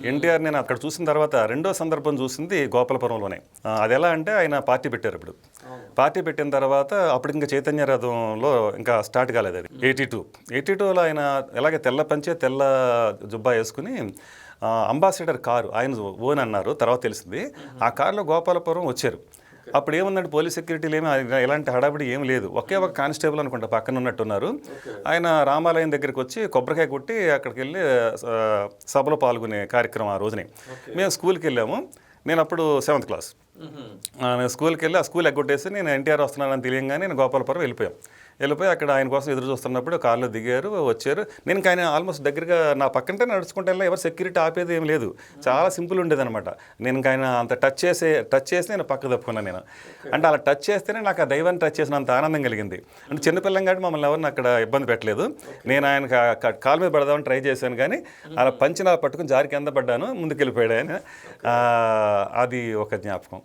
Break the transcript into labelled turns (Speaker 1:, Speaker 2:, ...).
Speaker 1: ఎన్టీఆర్ నేను అక్కడ చూసిన తర్వాత రెండో సందర్భం చూసింది గోపాలపురంలోనే. అది ఎలా అంటే ఆయన పార్టీ పెట్టారు ఇప్పుడు పార్టీ పెట్టిన తర్వాత అప్పుడు ఇంకా చైతన్య రథంలో ఇంకా స్టార్ట్ కాలేదు అది. Eighty two. ఎయిటీ టూలో ఆయన ఎలాగే తెల్ల పంచే తెల్ల జుబ్బా వేసుకుని అంబాసిడర్ కారు ఆయన ఓన్ అన్నారు తర్వాత తెలిసింది. ఆ కారులో గోపాలపురం వచ్చారు. అప్పుడు ఏముందంటే పోలీస్ సెక్యూరిటీలు ఏమి ఎలాంటి హడావిడి ఏం లేదు. ఒకే ఒక కానిస్టేబుల్ అనుకుంటా పక్కన ఉన్నట్టున్నారు. ఆయన రామాలయం దగ్గరికి వచ్చి కొబ్బరికాయ కొట్టి అక్కడికి వెళ్ళి సభలో పాల్గొనే కార్యక్రమం ఆ రోజునే. మేము స్కూల్కి వెళ్ళాము. నేను అప్పుడు సెవెంత్ క్లాస్. నేను స్కూల్కి వెళ్ళి ఆ స్కూల్ ఎగ్గొట్టేసి నేను ఎన్టీఆర్ వస్తున్నానని తెలియగానే నేను గోపాలపురం వెళ్ళిపోయాం. వెళ్ళిపోయి అక్కడ ఆయన కోసం ఎదురు చూస్తున్నప్పుడు కార్లో దిగారు వచ్చారు. నేను ఇంకా ఆయన ఆల్మోస్ట్ దగ్గరగా నా పక్కంటే నడుచుకుంటే ఎవరు సెక్యూరిటీ ఆపేది ఏం లేదు. చాలా సింపుల్ ఉండేదన్నమాట. నేను ఇంకా ఆయన అంత టచ్ చేసే టచ్ చేసి నేను పక్క తప్పుకున్నాను నేను. అంటే అలా టచ్ చేస్తేనే నాకు ఆ దైవాన్ని టచ్ చేసినంత ఆనందం కలిగింది. అంటే చిన్నపిల్లం కాబట్టి మమ్మల్ని ఎవరిని అక్కడ ఇబ్బంది పెట్టలేదు. నేను ఆయన కాలు మీద పడదామని ట్రై చేశాను కానీ అలా పంచి నా పట్టుకుని జారి కింద పడ్డాను ముందుకు వెళ్ళిపోయాడు ఆయన అది ఒక జ్ఞాపకం.